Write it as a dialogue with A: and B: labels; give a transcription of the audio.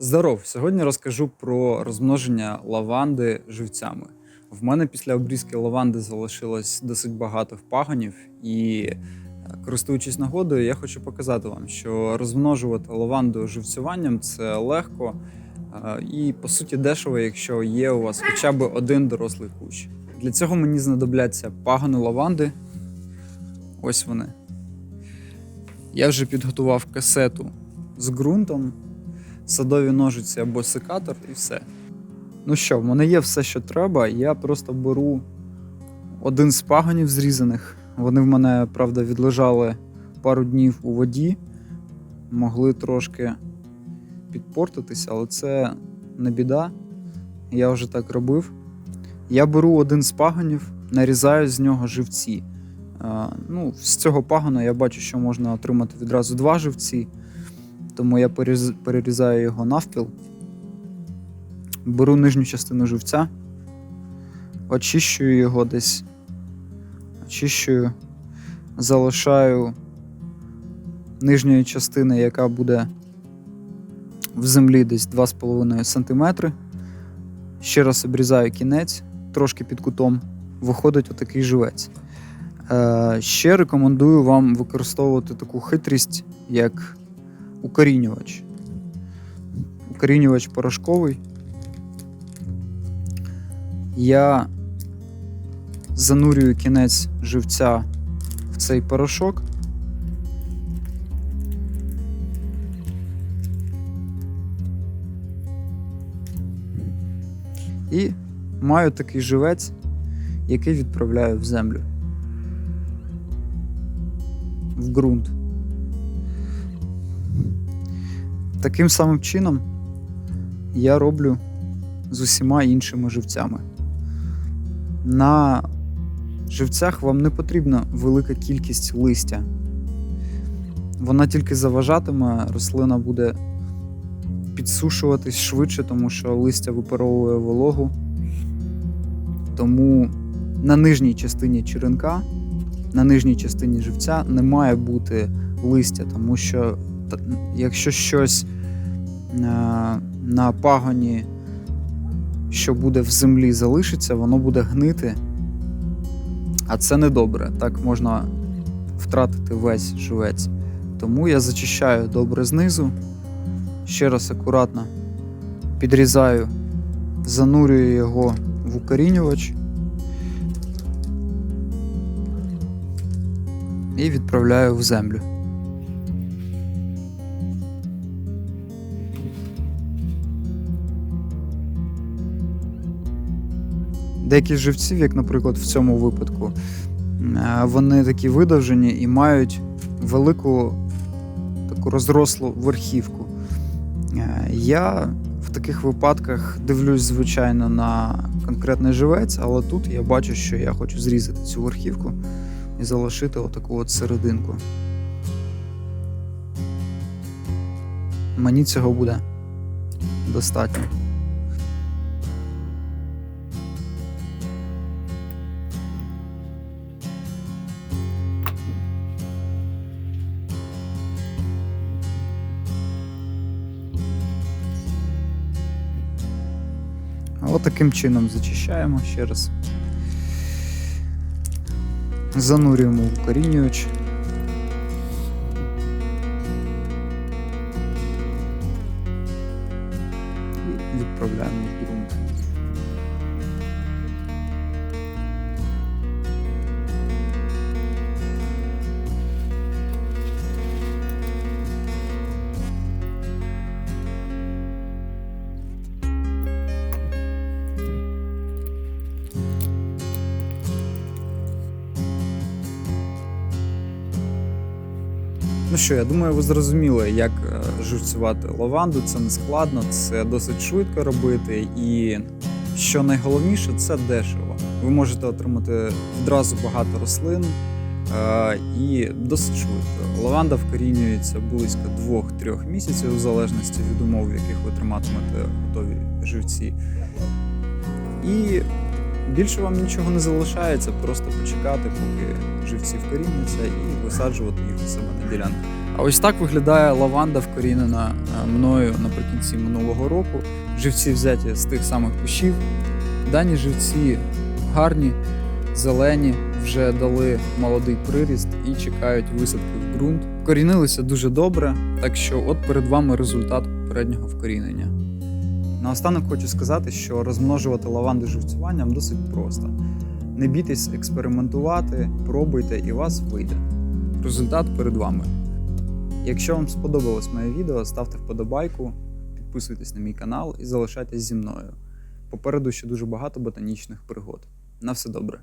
A: Здоров! Сьогодні розкажу про розмноження лаванди живцями. В мене після обрізки лаванди залишилось досить багато пагонів, і е, користуючись нагодою, я хочу показати вам, що розмножувати лаванду живцюванням це легко е, і по суті дешево, якщо є у вас хоча б один дорослий кущ. Для цього мені знадобляться пагони лаванди. Ось вони. Я вже підготував касету з ґрунтом, садові ножиці або секатор і все. Ну що, в мене є все, що треба. Я просто беру один з пагонів зрізаних. Вони в мене, правда, відлежали пару днів у воді, могли трошки підпортитися, але це не біда. Я вже так робив. Я беру один з пагонів, нарізаю з нього живці. Е, Ну, з цього пагона я бачу, що можна отримати відразу два живці, тому я перерізаю його навпіл. Беру нижню частину живця, очищую його десь, очищую, залишаю нижньої частини, яка буде в землі десь 2,5 см. Ще раз обрізаю кінець, трошки під кутом, виходить отакий живець. Е, ще рекомендую вам використовувати таку хитрість, як укорінювач. Укорінювач порошковий. Я занурюю кінець живця в цей порошок. І маю такий живець, який відправляю в землю. В ґрунт. Таким самим чином я роблю з усіма іншими живцями. На живцях вам не потрібна велика кількість листя. Вона тільки заважатиме, рослина буде підсушуватись швидше, тому що листя випаровує вологу. Тому на нижній частині черенка, на нижній частині живця не має бути листя, тому що якщо щось е, на пагоні, що буде в землі, залишиться, воно буде гнити. А це не добре. Так можна втратити весь живець. Тому я зачищаю добре знизу, ще раз акуратно підрізаю, занурюю його в укорінювач і відправляю в землю. Деякі з живців, як, наприклад, в цьому випадку, е, вони такі видовжені і мають велику таку розрослу верхівку. Е, Я в таких випадках дивлюсь, звичайно, на конкретний живець, але тут я бачу, що я хочу зрізати цю верхівку і залишити отаку от серединку. Мені цього буде достатньо. От таким чином зачищаємо ще раз. Занурюємо в укорінювач. Ну що, я думаю, ви зрозуміли, як е, живцювати лаванду. Це не складно, це досить швидко робити. І що найголовніше, це дешево. Ви можете отримати відразу багато рослин е, і досить швидко. Лаванда вкорінюється близько 2-3 місяців, в залежності від умов, в яких ви триматимете готові живці. І більше вам нічого не залишається, просто почекати, поки живці вкоріняться, і висаджувати їх у себе на ділянку. А ось так виглядає лаванда, вкорінена е, мною наприкінці минулого року. Живці взяті з тих самих кущів. Дані живці гарні, зелені, вже дали молодий приріст і чекають висадки в ґрунт. Корінилися дуже добре, так що от перед вами результат попереднього вкорінення. Наостанок хочу сказати, що розмножувати лаванди живцюванням досить просто. Не бійтесь експериментувати, пробуйте і у вас вийде. Результат перед вами. Якщо вам сподобалось моє відео, ставте вподобайку, підписуйтесь на мій канал і залишайтесь зі мною. Попереду ще дуже багато ботанічних пригод. На все добре.